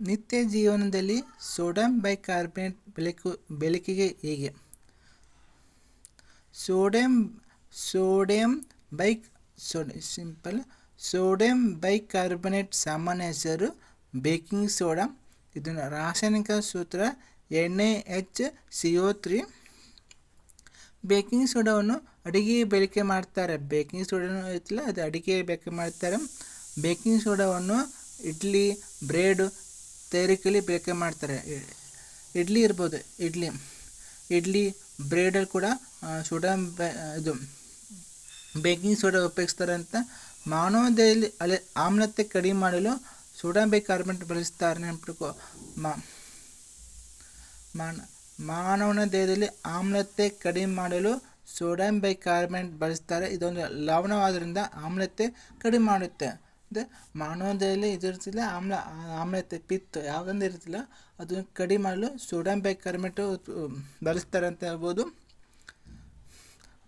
ನಿತ್ಯ ಜೀವನದಲ್ಲಿ ಸೋಡಂ ಬೈಕಾರ್ಬನೇಟ್ ಬೆಳಕು ಬೆಳಕಿಗೆ ಹೇಗೆ. Sodium sodium bike, soda, simple. Sodium bicarbonate ಸಾಮಾನ್ಯ ಹೆಸರು ಬೇಕಿಂಗ್ ಸೋಡಾ. ಇದನ್ನು ರಾಸಾಯನಿಕ ಸೂತ್ರ N A H C O three. Baking ಸೋಡಾವನ್ನು ಅಡುಗೆ ಬಳಕೆ ಮಾಡ್ತಾರೆ. ಬೇಕಿಂಗ್ ಸೋಡಾನು ಐತಿಲ್ಲ, ಅದು ಅಡುಗೆ ಬಳಕೆ ಮಾಡ್ತಾರೆ. ಬೇಕಿಂಗ್ ಸೋಡಾವನ್ನು ಇಡ್ಲಿ, ಬ್ರೆಡ್ ತಯಾರಿಕೆಯಲ್ಲಿ ಬಳಕೆ ಮಾಡ್ತಾರೆ. ಇಡ್ಲಿ ಇರ್ಬೋದು, ಇಡ್ಲಿ. ಇಡ್ಲಿ ಬ್ರೆಡಲ್ಲಿ ಕೂಡ ಸೋಡಾ ಇದು, ಬೇಕಿಂಗ್ ಸೋಡಾ ಉಪಯೋಗಿಸ್ತಾರೆ ಅಂತ ಮಾನವ ದೇಹದಲ್ಲಿ ಅಲೆ, ಆಮ್ಲತೆ ಕಡಿಮೆ ಮಾಡಲು ಸೋಡಾ ಬೈಕಾರ್ಬನೇಟ್ ಬಳಸ್ತಾರೆ ನೆನಪಿಟ್ಕೋ ಮಾನ, ಮಾನವನ ದೇಹದಲ್ಲಿ ಆಮ್ಲತೆ ಕಡಿಮೆ ಮಾಡಲು ಸೋಡಿಯಂ ಬೈಕಾರ್ಬನೇಟ್ ಬಳಸ್ತಾರೆ. ಇದೊಂದು ಲವಣವಾದ್ರಿಂದ ಆಮ್ಲತೆ ಕಡಿಮೆ ಮಾಡುತ್ತೆ. ಮಾನವ ದೇಹದಲ್ಲಿ ಇದಿರ್ತಿಲ್ಲ ಆಮ್ಲ ಆಮ್ಲತೆ ಪಿತ್ತ ಯಾವುದೊಂದು ಇರ್ತಿಲ್ಲ ಅದನ್ನು ಕಡಿಮೆ ಮಾಡಲು ಸೋಡಿಯಂ ಬೈಕಾರ್ಬನೇಟು ಬಳಸ್ತಾರೆ ಅಂತ ಹೇಳ್ಬೋದು.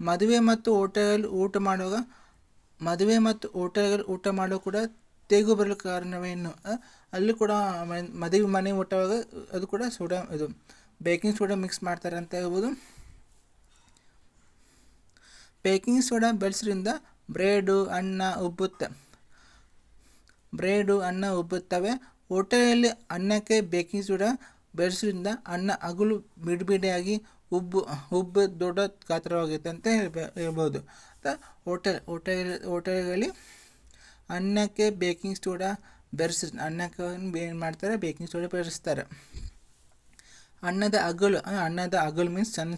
ಮದುವೆ ಮತ್ತು ಹೋಟೆಲ್ ಊಟ ಮಾಡುವಾಗ, ಮದುವೆ ಮತ್ತು ಹೋಟೆಲ್ಗಳು ಊಟ ಮಾಡೋ ಕೂಡ ತೇಗು ಬರಲು ಕಾರಣವೇನು? ಅಲ್ಲಿ ಕೂಡ ಮದುವೆ ಮನೆ ಊಟವಾಗ ಅದು ಕೂಡ ಸೋಡಾ ಇದು ಬೇಕಿಂಗ್ ಸೋಡಾ ಮಿಕ್ಸ್ ಮಾಡ್ತಾರೆ ಅಂತ ಹೇಳ್ಬೋದು. ಬೇಕಿಂಗ್ ಸೋಡಾ ಬೆಳೆಸೋದ್ರಿಂದ ಬ್ರೆಡು ಅನ್ನ ಉಬ್ಬುತ್ತೆ ಬ್ರೆಡು ಅನ್ನ ಉಬ್ಬುತ್ತವೆ ಹೋಟೆಲಲ್ಲಿ ಅನ್ನಕ್ಕೆ ಬೇಕಿಂಗ್ ಸೋಡಾ ಬೆರೆಸೋದ್ರಿಂದ ಅನ್ನ ಅಗಲು ಬಿಡಿ ಬಿಡಿಯಾಗಿ ಉಬ್ಬು ಉಬ್ಬು ದೊಡ್ಡ ಗಾತ್ರವಾಗುತ್ತೆ ಅಂತ ಹೇಳ್ಬೋ, ಹೇಳ್ಬೋದು. ಹೋಟೆಲ್ ಹೋಟೆಲ್, ಹೋಟೆಲ್ಗಳಲ್ಲಿ ಅನ್ನಕ್ಕೆ ಬೇಕಿಂಗ್ ಸೋಡಾ ಬೆರೆಸಿ ಅನ್ನಕ್ಕೆ ಏನು ಮಾಡ್ತಾರೆ? ಬೇಕಿಂಗ್ ಸೋಡಾ ಬೆರೆಸ್ತಾರೆ. ಅನ್ನದ ಅಗಲು ಅನ್ನದ ಅಗಲು ಮೀನ್ಸ್ ಸಣ್ಣ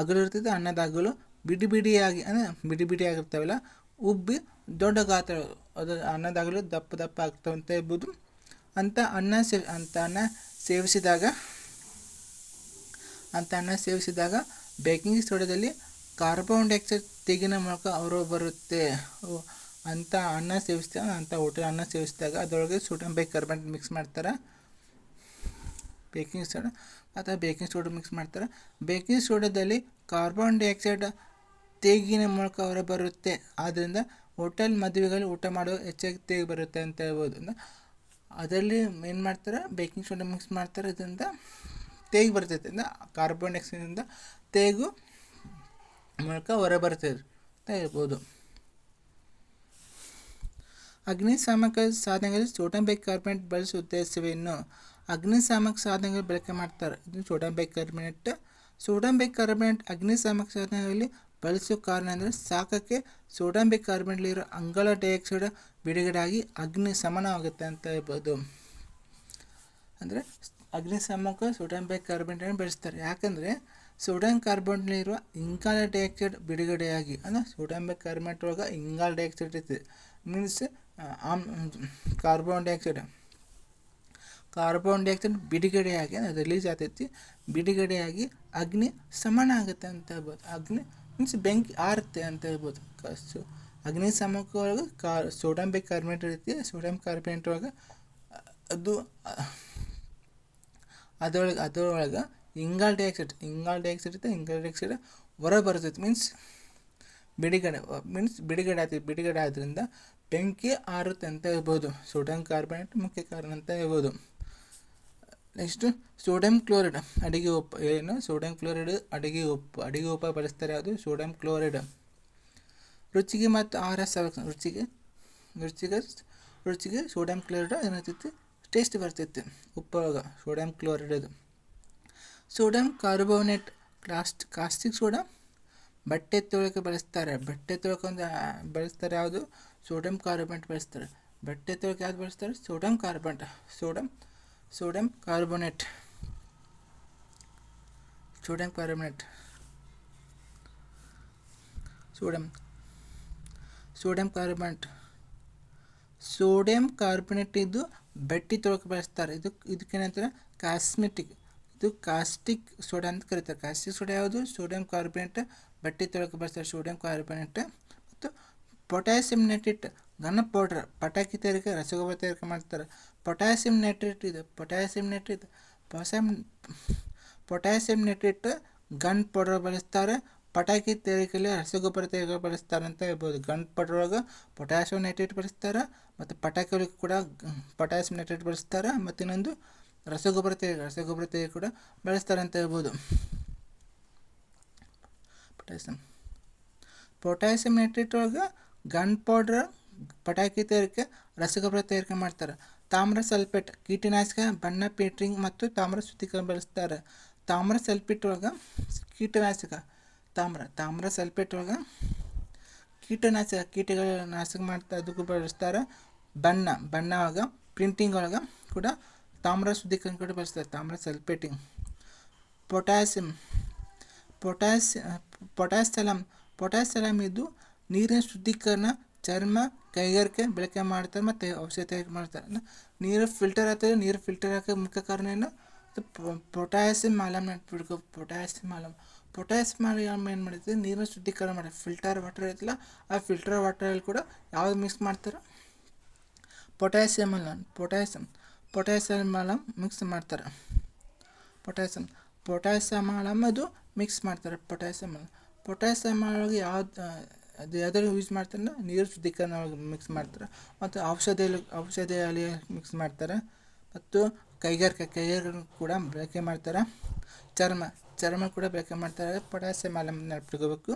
ಅಗಲು ಇರ್ತದೆ, ಅನ್ನದ ಅಗಲು ಬಿಡಿ ಬಿಡಿಯಾಗಿ, ಅಂದರೆ ಬಿಡಿ ಬಿಡಿಯಾಗಿರ್ತಾವಲ್ಲ, ಉಬ್ಬಿ ದೊಡ್ಡ ಗಾತ್ರ, ಅದು ಅನ್ನದಾಗಲೂ ದಪ್ಪ ದಪ್ಪ ಆಗ್ತವೆ ಅಂತ ಹೇಳ್ಬೋದು ಅಂತ ಅನ್ನ ಸೇ, ಅಂತ ಅನ್ನ ಸೇವಿಸಿದಾಗ, ಅಂತ ಅನ್ನ ಸೇವಿಸಿದಾಗ ಬೇಕಿಂಗ್ ಸೋಡಾದಲ್ಲಿ ಕಾರ್ಬನ್ ಡೈಆಕ್ಸೈಡ್ ತೆಗಿನ ಮೂಲಕ ಅವರು ಬರುತ್ತೆ. ಅಂತ ಅನ್ನ ಸೇವಿಸಿದಾಗ ಅಂತ ಹೋಟೆಲ್ ಅನ್ನ ಸೇವಿಸಿದಾಗ ಅದರೊಳಗೆ ಸೋಡಿಯಂ ಕಾರ್ಬನ್ ಮಿಕ್ಸ್ ಮಾಡ್ತಾರೆ? ಬೇಕಿಂಗ್ ಸೋಡಾ, ಅಥವಾ ಬೇಕಿಂಗ್ ಸೋಡಾ ಮಿಕ್ಸ್ ಮಾಡ್ತಾರೆ? ಬೇಕಿಂಗ್ ಸೋಡಾದಲ್ಲಿ ಕಾರ್ಬನ್ ಡೈಆಕ್ಸೈಡ್ ತೆಗಿನ ಮೂಲಕ ಹೊರ ಬರುತ್ತೆ. ಆದ್ದರಿಂದ ಹೋಟೆಲ್ ಮದುವೆಗಳು ಊಟ ಮಾಡೋ ಹೆಚ್ಚಾಗಿ ಬರುತ್ತೆ ಅಂತ ಹೇಳ್ಬೋದು ಅಂದ್ರೆ ಅದರಲ್ಲಿ ಏನು ಮಾಡ್ತಾರೆ? ಬೇಕಿಂಗ್ ಸೋಡಾ ಮಿಕ್ಸ್ ಮಾಡ್ತಾರೆ. ಅದರಿಂದ ತೇಗ್ ಬರ್ತೈತೆ. ಅಂದರೆ ಕಾರ್ಬನ್ ಡೈಆಕ್ಸೈಡಿಂದ ತೇಗು ಮೂಲಕ ಹೊರ ಅಂತ ಹೇಳ್ಬೋದು. ಅಗ್ನಿಶಾಮಕ ಸಾಧನಗಳಲ್ಲಿ ಸೋಡಾ ಬೈಕಾರ್ಬನೇಟ್ ಬಳಸುವ ಉದ್ದೇಶವೇನು? ಅಗ್ನಿಶಾಮಕ ಸಾಧನಗಳು ಬಳಕೆ ಮಾಡ್ತಾರೆ. ಇದು ಸೋಡಾ ಬೈಕಾರ್ಬನೇಟ್ ಸೋಡಾ ಬೈಕಾರ್ಬನೇಟ್ ಅಗ್ನಿಶಾಮಕ ಸಾಧನಗಳಲ್ಲಿ ಬಳಸೋ ಕಾರಣ ಅಂದರೆ ಸಾಕಕ್ಕೆ ಸೋಡಿಯಂ ಬೈಕಾರ್ಬನೇಟ್ಲಿರೋ ಅಂಗಳ ಡೈಆಕ್ಸೈಡ್ ಬಿಡುಗಡೆಯಾಗಿ ಅಗ್ನಿ ಸಮನವಾಗುತ್ತೆ ಅಂತ ಹೇಳ್ಬೋದು. ಅಂದರೆ ಅಗ್ನಿ ಸಮಕ್ಕೆ ಸೋಡಂಬಿ ಕಾರ್ಬನ್ ಬೆಳೆಸ್ತಾರೆ. ಯಾಕಂದರೆ ಸೋಡಿಯಂ ಕಾರ್ಬನ್ಲಿರುವ ಇಂಗಾಲ ಡೈಆಕ್ಸೈಡ್ ಬಿಡುಗಡೆಯಾಗಿ, ಅಂದರೆ ಸೋಡಿಯಂ ಬೈಕಾರ್ಬನೇಟ್ ಒಳಗೆ ಇಂಗಾಲ ಡೈಆಕ್ಸೈಡ್ ಇರ್ತದೆ means um, carbon dioxide. Carbon dioxide ಬಿಡುಗಡೆಯಾಗಿ ರಿಲೀಸ್ ಆಗ್ತೈತಿ ಬಿಡುಗಡೆಯಾಗಿ ಅಗ್ನಿ ಸಮಾನ ಆಗುತ್ತೆ ಅಂತ ಹೇಳ್ಬೋದು. ಅಗ್ನಿ ಮೀನ್ಸ್ ಬೆಂಕಿ ಆರುತ್ತೆ ಅಂತ ಹೇಳ್ಬೋದು. ಕ- ಸೊ ಅಗ್ನಿ ಶಾಮಕ ಒಳಗೆ ಕಾರ್ ಸೋಡಿಯಂ ಬೈಕಾರ್ಬನೇಟ್ ಇರುತ್ತೆ. ಸೋಡಿಯಂ ಕಾರ್ಬನೇಟ್ ಒಳಗೆ ಅದು, ಅದರೊಳಗೆ ಅದರೊಳಗೆ ಇಂಗಾಲ್ ಡೈಆಕ್ಸೈಡ್ ಇಂಗಾಲ್ ಡೈಆಕ್ಸೈಡ್ ಇರುತ್ತೆ, ಇಂಗಾಲ್ ಡೈಆಕ್ಸೈಡ್ ಹೊರ ಬರ್ತೈತೆ ಮೀನ್ಸ್ ಬಿಡುಗಡೆ ಮೀನ್ಸ್ ಬಿಡುಗಡೆ ಆಗ್ತೈತೆ ಬಿಡುಗಡೆ ಆದ್ದರಿಂದ ಬೆಂಕಿ ಆರುತ್ತೆ ಅಂತ ಹೇಳ್ಬೋದು. ಸೋಡಿಯಂ ಕಾರ್ಬನೇಟ್ ಮುಖ್ಯ ಕಾರಣ ಅಂತ ಹೇಳ್ಬೋದು. ನೆಕ್ಸ್ಟು ಸೋಡಿಯಂ ಕ್ಲೋರೈಡ್ ಅಡಿಗೆ ಉಪ್ಪು ಏನು ಸೋಡಿಯಂ ಕ್ಲೋರೈಡ್ ಅಡಿಗೆ ಉಪ್ಪು ಅಡಿಗೆ ಉಪ್ಪು ಬಳಸ್ತಾರೆ ಅದು ಸೋಡಿಯಂ ಕ್ಲೋರೈಡ್ ರುಚಿಗೆ ಮತ್ತು ಆಹಾರ ಸಂರಕ್ಷಣೆ ರುಚಿಗೆ ರುಚಿಗೆ ರುಚಿಗೆ ಸೋಡಿಯಂ ಕ್ಲೋರೈಡ್ ಏನಾಗ್ತೈತಿ ಟೇಸ್ಟ್ ಬರ್ತೈತಿ ಉಪ್ಪೊಳಗೆ ಸೋಡಿಯಂ ಕ್ಲೋರೈಡ್ ಅದು ಸೋಡಿಯಂ ಕಾರ್ಬೋನೇಟ್ ಕ್ಲಾಸ್ಟ್ ಕಾಸ್ಟಿಕ್ ಸೋಡಾ ಬಟ್ಟೆ ತೊಳಕ್ಕೆ ಬಳಸ್ತಾರೆ ಬಟ್ಟೆ ತೊಳ್ಕೊಂಡು ಒಂದು ಬಳಸ್ತಾರೆ ಯಾವುದು ಸೋಡಿಯಂ ಕಾರ್ಬೋನೇಟ್ ಬಳಸ್ತಾರೆ ಬಟ್ಟೆ ತೊಳಕ್ಕೆ ಯಾವ್ದು ಬಳಸ್ತಾರೆ sodium carbonate sodium sodium carbonate. Sodium carbonate. Sodium. Sodium carbonate. Sodium carbonate ಇದು ಬಟ್ಟೆ ತೊಳಕ್ಕೆ ಬಳಸ್ತಾರೆ. ಇದು ಇದಕ್ಕೇನಂತಾರೆ? ಕಾಸ್ಮೆಟಿಕ್. ಇದು ಕಾಸ್ಟಿಕ್ ಸೋಡಾ ಅಂತ ಕರೀತಾರೆ. ಕಾಸ್ಟಿಕ್ ಸೋಡಾ ಯಾವುದು? ಸೋಡಿಯಂ ಕಾರ್ಬನೇಟ್ ಬಟ್ಟೆ ತೊಳಕ್ಕೆ ಬಳಸ್ತಾರೆ. Sodium carbonate. ಮತ್ತು ಪೊಟ್ಯಾಸಿಯಂ ನೈಟ್ರೇಟ್ ಘನ ಪೌಡ್ರ್ ಪಟಾಕಿ ತಯಾರಿಕೆ, ರಸಗೊಬ್ಬರ ತಯಾರಿಕೆ ಮಾಡ್ತಾರೆ. ಪೊಟ್ಯಾಸಿಯಂ ನೈಟ್ರೇಟ್ ಇದೆ potassium nitrate potassium potassium nitrate gunpowder ಬಳಸ್ತಾರೆ, ಪಟಾಕಿ ತಯಾರಿಕೆಯಲ್ಲಿ ರಸಗೊಬ್ಬರ ತಯಾರಿಕೆ ಬಳಸ್ತಾರೆ ಅಂತ ಹೇಳ್ಬೋದು. ಗನ್ ಪೌಡ್ರೊಳಗೆ ಪೊಟ್ಯಾಸಿಯಮ್ ನೈಟ್ರೇಟ್ ಬಳಸ್ತಾರೆ, ಮತ್ತು ಪಟಾಕಿ ಒಳಗೆ ಕೂಡ ಪೊಟ್ಯಾಸಿಯಮ್ ನೈಟ್ರೇಟ್ ಬಳಸ್ತಾರೆ, ಮತ್ತು ಇನ್ನೊಂದು ರಸಗೊಬ್ಬರ ತೆರಿಗೆ ರಸಗೊಬ್ಬರ ತಯಾರಿ ಕೂಡ ಬಳಸ್ತಾರೆ ಅಂತ ಹೇಳ್ಬೋದು. ಪೊಟ್ಯಾಸಿಯಮ್ ಪೊಟ್ಯಾಸಿಯಮ್ ನೈಟ್ರೇಟ್ ಒಳಗೆ ಗನ್ ಪೌಡ್ರ್ ಪಟಾಕಿ ತಯಾರಿಕೆ, ರಸಗೊಬ್ಬರ ತಯಾರಿಕೆ ಮಾಡ್ತಾರೆ. ತಾಮ್ರ ಸಲ್ಫೇಟ್ ಕೀಟನಾಶಕ, ಬಣ್ಣ ಪೇಂಟಿಂಗ್ ಮತ್ತು ತಾಮ್ರ ಶುದ್ಧೀಕರಣ ಬಳಸ್ತಾರೆ. ತಾಮ್ರ ಸಲ್ಫೇಟ್ ಒಳಗೆ ಕೀಟನಾಶಕ, ತಾಮ್ರ ತಾಮ್ರ ಸಲ್ಫೇಟ್ ಒಳಗೆ ಕೀಟನಾಶಕ, ಕೀಟಗಳ ನಾಶಕ ಮಾಡ್ತಾ ಅದಕ್ಕೂ ಬಳಸ್ತಾರೆ. ಬಣ್ಣ ಬಣ್ಣ ಒಳಗೆ ಪ್ರಿಂಟಿಂಗ್ ಒಳಗೆ ಕೂಡ ತಾಮ್ರ ಶುದ್ಧೀಕರಣ ಕೂಡ ಬಳಸ್ತಾರೆ, ತಾಮ್ರ ಸಲ್ಫೇಟಿಂಗ್. ಪೊಟ್ಯಾಸಿಯಂ, ಪೊಟ್ಯಾಸ್ ಪೊಟ್ಯಾಸಲಮ್ ಪೊಟ್ಯಾಸಲಮ್ ಇದು ನೀರಿನ ಶುದ್ಧೀಕರಣ, ಚರ್ಮ ಕೈಗಾರಿಕೆ, ಬಳಕೆ ಮಾಡ್ತಾರೆ ಮತ್ತು ಔಷಧ ಮಾಡ್ತಾರೆ. ನೀರು ಫಿಲ್ಟರ್ ಆಗ್ತದೆ, ನೀರು ಫಿಲ್ಟರ್ ಹಾಕೋ ಮುಖ್ಯ ಕಾರಣ ಏನು? ಪೊಟ್ಯಾಸಿಯಂ ಮಾಲಮ್ ನೆನ್ಪಿಡ್ಕೊ ಪೊಟ್ಯಾಸಿಯಂ ಮಾಲಮ್ ಪೊಟ್ಯಾಸಿಯಂ ಮಾಲಮ್ ಏನು ಮಾಡ್ತದೆ ನೀರನ್ನ ಶುದ್ಧೀಕರಣ ಮಾಡಿ ಫಿಲ್ಟರ್ ವಾಟರ್ ಇರ್ತಲ್ಲ ಆ ಫಿಲ್ಟರ್ ವಾಟರಲ್ಲಿ ಕೂಡ ಯಾವ್ದು ಮಿಕ್ಸ್ ಮಾಡ್ತಾರೆ? ಪೊಟ್ಯಾಸಿಯಮ್ ಅಲ್ಲ ಪೊಟ್ಯಾಸಿಯಮ್ ಪೊಟ್ಯಾಸಿಯಮ್ ಮಾಲಮ್ ಮಿಕ್ಸ್ ಮಾಡ್ತಾರೆ. ಪೊಟ್ಯಾಸಿಯಮ್ ಪೊಟ್ಯಾಸಿಯಮ್ ಮಾಲಮ್ ಅದು ಮಿಕ್ಸ್ ಮಾಡ್ತಾರೆ ಪೊಟ್ಯಾಸಿಯಮ್ ಮಾಲಮ್ ಪೊಟ್ಯಾಸಿಯಮ್ ಒಳಗೆ ಯಾವ್ದು ಅದು ಯಾವ್ದಾದ್ರು ಯೂಸ್ ಮಾಡ್ತಾರೆ ನೀರು ಶುದ್ಧೀಕರಣ ಮಿಕ್ಸ್ ಮಾಡ್ತಾರೆ. ಮತ್ತು ಔಷಧಿಯಲ್ಲಿ ಔಷಧಿಯಲ್ಲಿ ಮಿಕ್ಸ್ ಮಾಡ್ತಾರೆ. ಮತ್ತು ಕೈಗಾರಿಕೆ ಕೈಗಾರಿಕೆ ಕೂಡ ಬಳಕೆ ಮಾಡ್ತಾರೆ. ಚರ್ಮ ಚರ್ಮ ಕೂಡ ಬಳಕೆ ಮಾಡ್ತಾರೆ. Potassium alum ನೆನಪಿಟ್ಕೋಬೇಕು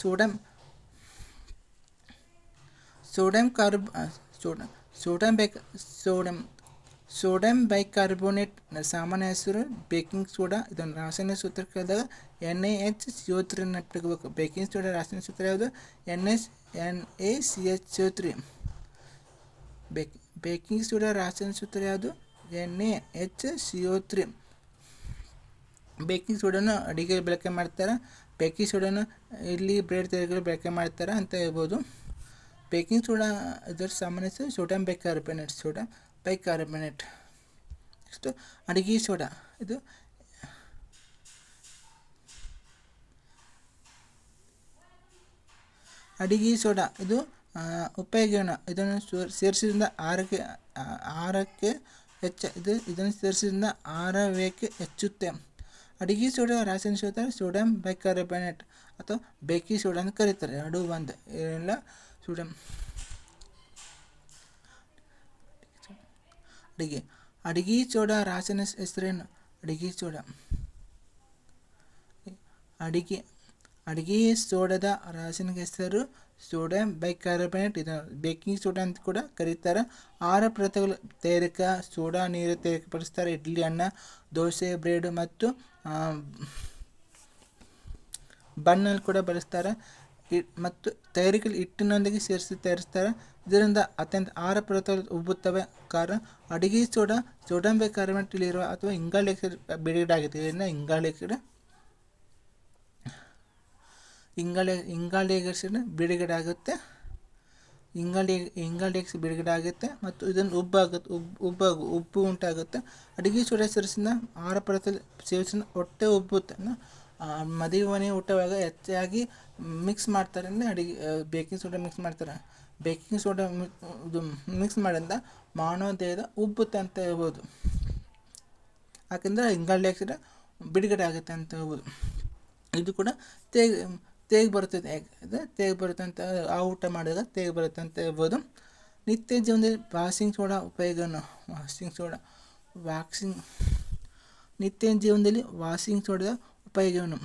sodium sodium carb sodium sodium bake sodium sodium bicarbonate ಸಾಮಾನ್ಯ ಹೆಸರು, ಬೇಕಿಂಗ್ ಸೋಡಾ, ಇದೊಂದು ರಾಸಾಯನಿಕ ಸೂತ್ರ ಕೇಳಿದಾಗ N A H C O three ನೆನಪಿಟ್ಕೋಬೇಕು baking soda ರಾಸಾಯನಿಕ ಸೂತ್ರ ಯಾವುದು? N S, N A C H C three. Bake, baking soda ರಾಸಾಯನಿಕ ಸೂತ್ರ ಯಾವುದು? N A H C three. Baking ಸೋಡಾನು ಅಡಿಗೆ ಬಳಕೆ ಮಾಡ್ತಾರೆ? ಬೇಕಿಂಗ್ ಸೋಡಾನು ಇಲ್ಲಿ ಬ್ರೆಡ್ ತೆರೆಗಳು ಬಳಕೆ ಮಾಡ್ತಾರೆ ಅಂತ ಹೇಳ್ಬೋದು. ಬೇಕಿಂಗ್ ಸೋಡಾ ಇದರ ಸಾಮಾನ್ಯ sodium bicarbonate soda. Bicarbonate next ಅಡಿಗೆ ಸೋಡಾ. ಇದು ಅಡಿಗೆ ಸೋಡಾ. ಇದು ಉಪಯೋಗವನ್ನು ಇದನ್ನು ಸೇರಿಸಿದ್ರಿಂದ ಆರೋಗ್ಯ ಆ, ಆಹಾರಕ್ಕೆ ಹೆಚ್ಚು ಇದು ಇದನ್ನು ಸೇರಿಸಿದ್ರಿಂದ ಆರೋಗ್ಯಕ್ಕೆ ಹೆಚ್ಚುತ್ತೆ. ಅಡಿಗೆ ಸೋಡಾ ರಾಸಾಯನಿಕ ಸೂತ್ರ ಸೋಡಿಯಂ ಬೈಕಾರ್ಬನೇಟ್ ಅಥವಾ ಬೇಕಿ ಸೋಡಾ ಅಂತ ಕರೀತಾರೆ. ಎರಡು ಒಂದು. ಎಲ್ಲ ಸೋಡಿಯಂ ಅಡಿಗೆ. ಅಡಿಗೆ ಚೋಡ ರಾಸನ ಹೆಸರೇನು? ಅಡಿಗೆ ಚೋಡ. ಅಡಿಗೆ. ಅಡಿಗೆ ಸೋಡಾದ ರಾಸಾಯನಿಕ ಹೆಸರು ಸೋಡಿಯಂ ಬೈಕಾರ್ಬನೇಟ್ ಇದನ್ನು ಬೇಕಿಂಗ್ ಸೋಡಾ ಅಂತ ಕೂಡ ಕರೀತಾರೆ. ಆಹಾರ ಪದಾರ್ಥಗಳು ತಯಾರಿಕಾ ಸೋಡಾ, ನೀರು ತಯಾರಿಕೆ ಪಡಿಸ್ತಾರೆ ಇಡ್ಲಿ, ಅನ್ನ, ದೋಸೆ, ಬ್ರೆಡ್ ಮತ್ತು ಬಣ್ಣಲ್ಲಿ ಕೂಡ ಬಳಸ್ತಾರೆ. ಮತ್ತು ತಯಾರಿಕೆಯಲ್ಲಿ ಹಿಟ್ಟಿನೊಂದಿಗೆ ಸೇರಿಸಿ ತಯಾರಿಸ್ತಾರೆ. ಇದರಿಂದ ಅತ್ಯಂತ ಆಹಾರ ಪದಾರ್ಥಗಳು ಉಬ್ಬುತ್ತವೆ. ಕಾರಣ ಅಡುಗೆ ಸೋಡಾ, ಸೋಡಂಬೆ ಬೈಕಾರ್ಬನೇಟ್ ಇಲ್ಲಿರುವ ಅಥವಾ ಇಂಗಾಲ ಡೈಆಕ್ಸೈಡ್ ಬಿಡುಗಡೆ ಆಗುತ್ತೆ ಇದರಿಂದ ಇಂಗಾಲ ಡೈಆಕ್ಸೈಡ್ ಇಂಗಾಲ ಇಂಗಾಲ ಡೈಆಕ್ಸೈಡ್ ಬಿಡುಗಡೆ ಆಗುತ್ತೆ ಇಂಗಾಲಿ ಡೈ- ಇಂಗಾಲ ಡೈಆಕ್ಸೈಡ್ ಬಿಡುಗಡೆ ಆಗುತ್ತೆ ಮತ್ತು ಇದನ್ನು ಉಬ್ಬಾಗುತ್ತೆ ಉಬ್ಬು ಉಬ್ಬಾಗು, ಉಬ್ಬು ಉಂಟಾಗುತ್ತೆ. ಅಡುಗೆ ಸೋಡಾ ಸೇರಿಸಿದ ಆಹಾರ ಪದಾರ್ಥ ಸೇವಿಸಿದ ಹೊಟ್ಟೆ ಉಬ್ಬುತ್ತೆ ಮದುವೆ ಮನೆ ಊಟವಾಗ ಹೆಚ್ಚಾಗಿ ಮಿಕ್ಸ್ ಮಾಡ್ತಾರೆ ಅಂದರೆ ಅಡಿಗೆ ಬೇಕಿಂಗ್ ಸೋಡಾ ಮಿಕ್ಸ್ ಮಾಡ್ತಾರೆ. ಬೇಕಿಂಗ್ ಸೋಡಾ ಇದು ಮಿಕ್ಸ್ ಮಾಡೋದ್ರಿಂದ ಮಾನವ ದೇಹದ ಉಬ್ಬುತ್ತೆ ಅಂತ ಹೇಳ್ಬೋದು. ಯಾಕಂದರೆ ಇಂಗಾಲ ಡೈಆಕ್ಸೈಡ್ ಬಿಡುಗಡೆ ಆಗುತ್ತೆ ಅಂತ ಹೇಳ್ಬೋದು. ಇದು ಕೂಡ ತೇಗ್ ತೇಗ್ ಬರುತ್ತದೆ. ತೇಗ್ ಬರುತ್ತೆ ಅಂತ, ಆ ಊಟ ಮಾಡಿದಾಗ ತೇಗ್ ಬರುತ್ತೆ ಅಂತ ಹೇಳ್ಬೋದು. ನಿತ್ಯ ಜೀವನದಲ್ಲಿ ವಾಷಿಂಗ್ ಸೋಡಾ ಉಪಯೋಗವನ್ನು ವಾಷಿಂಗ್ ಸೋಡಾ, ವಾಕ್ಸಿಂಗ್, ನಿತ್ಯ ಜೀವನದಲ್ಲಿ ವಾಷಿಂಗ್ ಸೋಡಾದ ಉಪಯೋಗವನ್ನು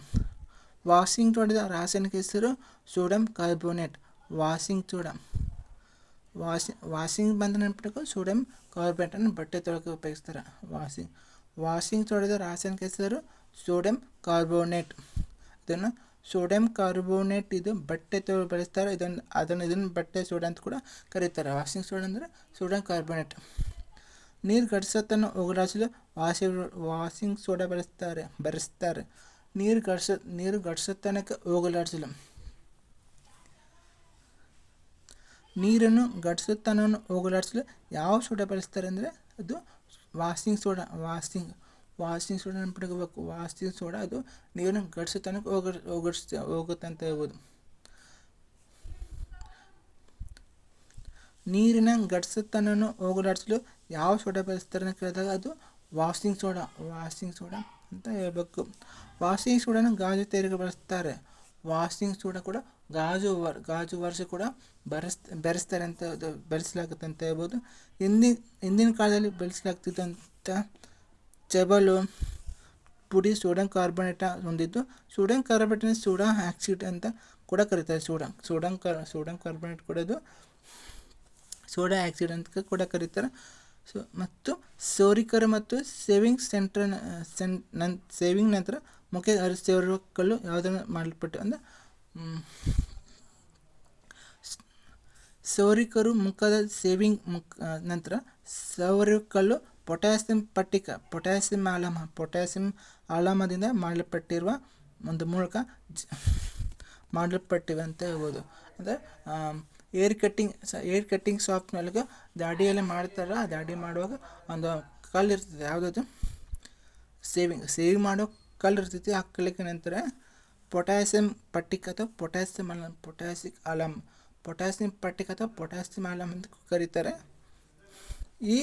ವಾಷಿಂಗ್ ಸೋಡಾದ ರಾಸಾಯನಿಕ ಹೆಸರು sodium carbonate washing soda washing washing ಬಂದ ನೆನಪಿಟ್ಕೊ ಸೋಡಿಯಂ ಕಾರ್ಬೋನೇಟನ್ನು ಬಟ್ಟೆ ತೊಳಕ್ಕೆ ಉಪಯೋಗಿಸ್ತಾರೆ ವಾಷಿಂಗ್ ವಾಷಿಂಗ್ ಸೋಡಾದ ರಾಸಾಯನಿಕ ಹೆಸರು ಸೋಡಿಯಂ ಕಾರ್ಬೋನೇಟ್ ಇದನ್ನು ಸೋಡಿಯಂ ಕಾರ್ಬೋನೇಟ್ ಇದು ಬಟ್ಟೆ ತೊಳೆದು ಬಳಸ್ತಾರೆ ಇದನ್ನು ಅದನ್ನು ಇದನ್ನು ಬಟ್ಟೆ ಸೋಡಾ ಅಂತ ಕೂಡ ಕರೀತಾರೆ ವಾಷಿಂಗ್ ಸೋಡಾ ಅಂದರೆ ಸೋಡಿಯಂ ಕಾರ್ಬೋನೇಟ್ ನೀರು ಗಡಿಸತನ್ನು ಹೋಗಲಾಡಿಸಲು ವಾಷಿ ವಾಷಿಂಗ್ ಸೋಡಾ ಬಳಸ್ತಾರೆ ಬೆರೆಸ್ತಾರೆ ನೀರು ಘಟಿಸ, ನೀರು ಗಡಿಸತನಕ ಹೋಗಲಾಡಿಸಲು ನೀರನ್ನು ಗಡಿಸುತ್ತನವನ್ನು ಹೋಗಲಾಡಿಸಲು ಯಾವ ಸೋಡಾ ಬಳಸ್ತಾರೆ ಅಂದರೆ ಅದು washing soda washing washing soda ಪಡ್ಕೋಬೇಕು ವಾಷಿಂಗ್ ಸೋಡಾ ಅದು ನೀರನ್ನು ಗಡಿಸುತ್ತನಕ ಹೋಗ, ಹೋಗಡ್ಸ ಹೋಗುತ್ತೆ ಅಂತ ಹೇಳ್ಬೋದು. ನೀರಿನ ಗಡಿಸುತ್ತನವನ್ನು ಹೋಗಲಾಡಿಸಲು ಯಾವ ಸೋಡಾ ಬಳಸ್ತಾರೆ ಅಂತ ಕೇಳಿದಾಗ ಅದು ವಾಷಿಂಗ್ ಸೋಡಾ ವಾಷಿಂಗ್ ಸೋಡಾ. ಅಂತ ಹೇಳ್ಬೇಕು. ವಾಷಿಂಗ್ ಸೋಡಾನ ಗಾಜು ತಯಾರಿಗೆ ಬಳಸ್ತಾರೆ. ವಾಷಿಂಗ್ ಸೋಡಾ ಕೂಡ ಗಾಜು ವರ್ ಗಾಜು ವರ್ಷ ಕೂಡ ಬರೆಸ್, ಬೆರೆಸ್ತಾರೆ ಅಂತ ಬೆರೆಸಲಾಗುತ್ತೆ ಅಂತ ಹೇಳ್ಬೋದು. ಹಿಂದಿನ ಹಿಂದಿನ ಕಾಲದಲ್ಲಿ ಬೆಳೆಸಲಾಗ್ತಿದ್ದಂಥ ಚಬಲು, ಪುಡಿ ಸೋಡಿಯಂ ಕಾರ್ಬೋನೇಟ ಹೊಂದಿದ್ದು ಸೋಡಿಯಂ ಕಾರ್ಬೊನೇಟ್ನ ಸೋಡಾ ಆಕ್ಸಿಡ್ ಅಂತ ಕೂಡ ಕರೀತಾರೆ. ಸೋಡಂ ಸೋಡಂ ಕಾರ್ ಸೋಡಂ ಕಾರ್ಬೋನೇಟ್ ಕೂಡ ಇದು ಸೋಡಾ ಆಕ್ಸಿಡ್ ಅಂತ ಕೂಡ ಕರೀತಾರೆ. ಸೊ ಮತ್ತು ಸೋರಿಕರು ಮತ್ತು ಸೇವಿಂಗ್ ಸೆಂಟರ್ ಸೆನ್ ಸೇವಿಂಗ್ ನಂತರ ಮುಖ್ಯ ಸೇರುವ ಕಲ್ಲು ಯಾವುದನ್ನು ಮಾಡಲ್ಪಟ್ಟು ಅಂದರೆ ಸೌರಿಕರು ಮುಖದ ಸೇವಿಂಗ್ ಮುಖ ನಂತರ ಸೌರಿಕಲ್ಲು ಪೊಟ್ಯಾಸಿಯಂ ಪಟ್ಟಿಕ ಪೊಟ್ಯಾಸಿಯಂ ಆಲಾಮ ಪೊಟ್ಯಾಸಿಯಂ ಆಲಾಮದಿಂದ ಮಾಡಲ್ಪಟ್ಟಿರುವ ಒಂದು ಮೂಲಕ ಮಾಡಲ್ಪಟ್ಟಿವೆ ಅಂತ ಹೇಳ್ಬೋದು. ಅಂದರೆ ಏರ್ ಕಟ್ಟಿಂಗ್, ಸ, ಏರ್ ಕಟ್ಟಿಂಗ್ ಶಾಪ್ನೊಳಗೆ ದಾಡಿಯಲ್ಲಿ ಮಾಡ್ತಾರೆ. ದಾಡಿ ಮಾಡುವಾಗ ಒಂದು ಕಲ್ಲು ಇರ್ತದೆ. ಯಾವುದದು? ಸೇವಿಂಗ್ ಸೇವಿಂಗ್ ಮಾಡೋ ಕಲ್ಲು ಇರ್ತೈತಿ. ಆ ಕಲ್ಲಿಗೆ ನಂತರ ಪೊಟ್ಯಾಸಿಯಂ ಪಟ್ಟಿಕ್ ಅಥವಾ potassium alum potassic alum potassium ಪಟ್ಟಿಕ್ ಅಥವಾ ಪೊಟ್ಯಾಸಿಯಂ ಅಲಮ್ ಅಂತ ಕರೀತಾರೆ. ಈ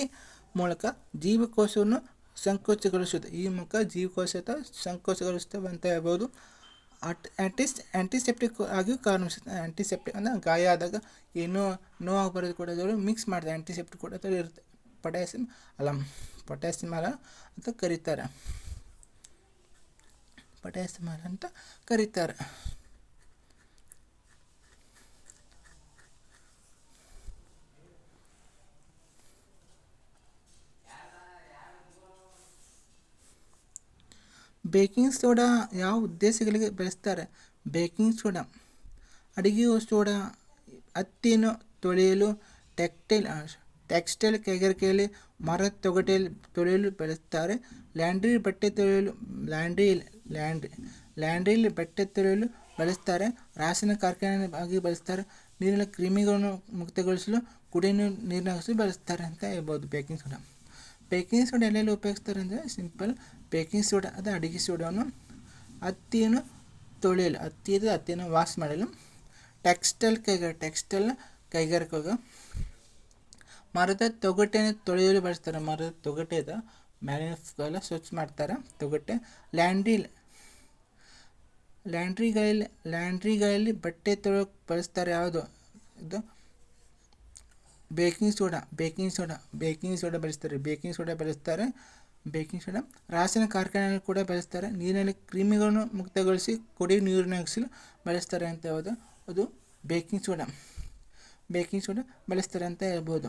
ಮೂಲಕ ಜೀವಕೋಶವನ್ನು ಸಂಕೋಚಗೊಳಿಸುತ್ತೆ. ಈ ಮೂಲಕ ಜೀವಕೋಶ ಅಥವಾ ಸಂಕೋಚಗೊಳಿಸ್ತವೆ ಅಂತ ಹೇಳ್ಬೋದು ಅಟ್ ಆ್ಯಂಟಿಸ್ ಆ್ಯಂಟಿಸೆಪ್ಟಿಕ್ ಆಗಿಯೂ ಕಾರಣ ಆ್ಯಂಟಿಸೆಪ್ಟಿಕ್ ಅಂದರೆ ಗಾಯ ಆದಾಗ ಏನೋ ನೋವಾಗಿ ಬರೋದು ಕೂಡ ಮಿಕ್ಸ್ ಮಾಡಿದೆ ಆ್ಯಂಟಿಸೆಪ್ಟಿಕ್ ಕೂಡ ಇರುತ್ತೆ. ಪೊಟ್ಯಾಸಿಯಮ್ ಅಲಮ್ ಪೊಟ್ಯಾಸಿಯಮ್ ಅಲ ಅಂತ ಕರೀತಾರೆ. ಪೊಟ್ಯಾಸಿಯಮ್ ಅಲ ಅಂತ ಕರೀತಾರೆ. ಬೇಕಿಂಗ್ ಸೋಡಾ ಯಾವ ಉದ್ದೇಶಗಳಿಗೆ ಬಳಸ್ತಾರೆ? Baking soda. ಅಡುಗೆ ಸೋಡಾ ಹತ್ತಿಯನ್ನು ತೊಳೆಯಲು ಟೆಕ್ಟೈಲ್ ಟೆಕ್ಸ್ಟೈಲ್ ಕೈಗಾರಿಕೆಯಲ್ಲಿ ಮರದ ತೊಗಟೆಯಲ್ಲಿ ತೊಳೆಯಲು ಬಳಸ್ತಾರೆ. ಲ್ಯಾಂಡ್ರಿ ಬಟ್ಟೆ ತೊಳೆಯಲು ಲ್ಯಾಂಡ್ರಿ ಲ್ಯಾಂಡ್ರಿ ಲ್ಯಾಂಡ್ರಿಯಲ್ಲಿ ಬಟ್ಟೆ ತೊಳೆಯಲು ಬಳಸ್ತಾರೆ. ರಾಸಾಯನಿಕ ಕಾರ್ಖಾನೆ ಆಗಿ ಬಳಸ್ತಾರೆ. ನೀರಿನ ಕ್ರಿಮಿಗಳನ್ನು ಮುಕ್ತಗೊಳಿಸಲು ಕುಡಿಯ ನೀರಿನ ಬಳಸ್ತಾರೆ ಅಂತ ಹೇಳ್ಬೋದು ಬೇಕಿಂಗ್ ಸೋಡಾ. ಬೇಕಿಂಗ್ ಸೋಡಾ ಎಲ್ಲೆಲ್ಲಿ ಉಪಯೋಗಿಸ್ತಾರೆ ಅಂದರೆ ಸಿಂಪಲ್ ಬೇಕಿಂಗ್ ಸೋಡಾ ಅದು ಅಡುಗೆ ಸೋಡಾವನ್ನು ಹತ್ತಿಯನ್ನು ತೊಳೆಯಲು ಹತ್ತಿದ ಹತ್ತಿಯನ್ನು ವಾಶ್ ಮಾಡಲು. ಟೆಕ್ಸ್ಟೈಲ್ ಕೈಗಾರ ಟೆಕ್ಸ್ಟೈಲ್ ಕೈಗಾರಿಕೆಗೆ. ಮರದ ತೊಗಟೆಯನ್ನು ತೊಳೆಯಲು ಬಳಸ್ತಾರೆ. ಮರದ ತೊಗಟೆದ ಮ್ಯಾಲಿನ ಸ್ವಚ್ಛ ಮಾಡ್ತಾರೆ. ತೊಗಟೆ ಲ್ಯಾಂಡ್ರಿ ಲ್ಯಾಂಡ್ರಿಗಳಲ್ಲಿ ಲ್ಯಾಂಡ್ರಿಗಳಲ್ಲಿ ಬಟ್ಟೆ ತೊಳೆಯೋಕೆ ಬಳಸ್ತಾರೆ ಯಾವುದು? ಇದು baking soda baking soda baking soda ಬಳಸ್ತಾರೆ ಬೇಕಿಂಗ್ ಸೋಡಾ ಬಳಸ್ತಾರೆ ಬೇಕಿಂಗ್ ಸೋಡಾ ರಾಸಾಯನಿಕ ಕಾರ್ಖಾನೆಯಲ್ಲಿ ಕೂಡ ಬಳಸ್ತಾರೆ. ನೀರಿನಲ್ಲಿ ಕ್ರಿಮಿಗಳನ್ನು ಮುಕ್ತಗೊಳಿಸಿ ಕುಡಿಯುವ ಹಾಕಿಸಲು ಬಳಸ್ತಾರೆ ಅಂತ ಹೇಳ್ಬೋದು ಅದು ಬೇಕಿಂಗ್ ಸೋಡಾ ಬೇಕಿಂಗ್ ಸೋಡಾ ಬಳಸ್ತಾರೆ ಅಂತ ಹೇಳ್ಬೋದು.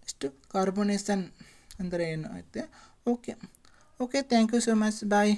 ನೆಕ್ಸ್ಟು ಕಾರ್ಬೋನೇಷನ್ ಅಂದರೆ ಏನು? ಐತೆ? Okay okay thank you so much bye